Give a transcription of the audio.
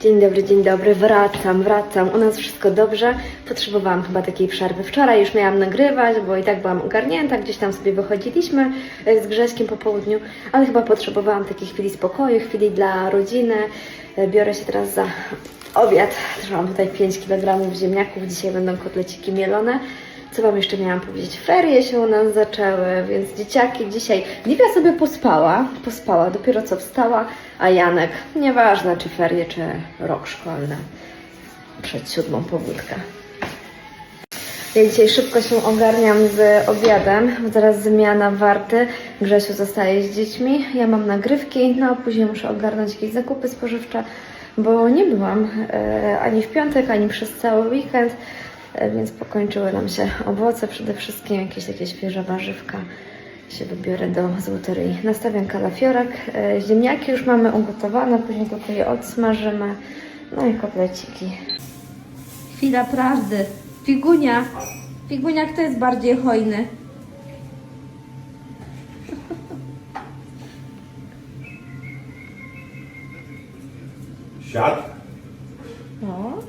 Dzień dobry, dzień dobry. Wracam, wracam. U nas wszystko dobrze. Potrzebowałam chyba takiej przerwy. Wczoraj już miałam nagrywać, bo i tak byłam ogarnięta. Gdzieś tam sobie wychodziliśmy e, z Grześkiem po południu, ale chyba potrzebowałam takiej chwili spokoju, chwili dla rodziny. E, Biorę się teraz za obiad. Mam tutaj 5 kg ziemniaków. Dzisiaj będą kotleciki mielone. Co Wam jeszcze miałam powiedzieć? Ferie się u nas zaczęły, więc dzieciaki dzisiaj. Liwia sobie pospała, pospała, dopiero co wstała, a Janek, nieważne czy ferie, czy rok szkolny, przed siódmą powódkę. Ja dzisiaj szybko się ogarniam z obiadem, zaraz zmiana warty, Grzesiu zostaje z dziećmi, ja mam nagrywki, no a później muszę ogarnąć jakieś zakupy spożywcze, bo nie byłam e, ani w piątek, ani przez cały weekend, więc pokończyły nam się owoce, przede wszystkim jakieś takie świeże warzywka się wybiorę do złotoryi. Nastawiam kalafiorek, e, ziemniaki już mamy ugotowane, później tylko je odsmażymy, no i kotleciki. Chwila prawdy. Figunia. Figunia, kto jest bardziej hojny? Siad? O,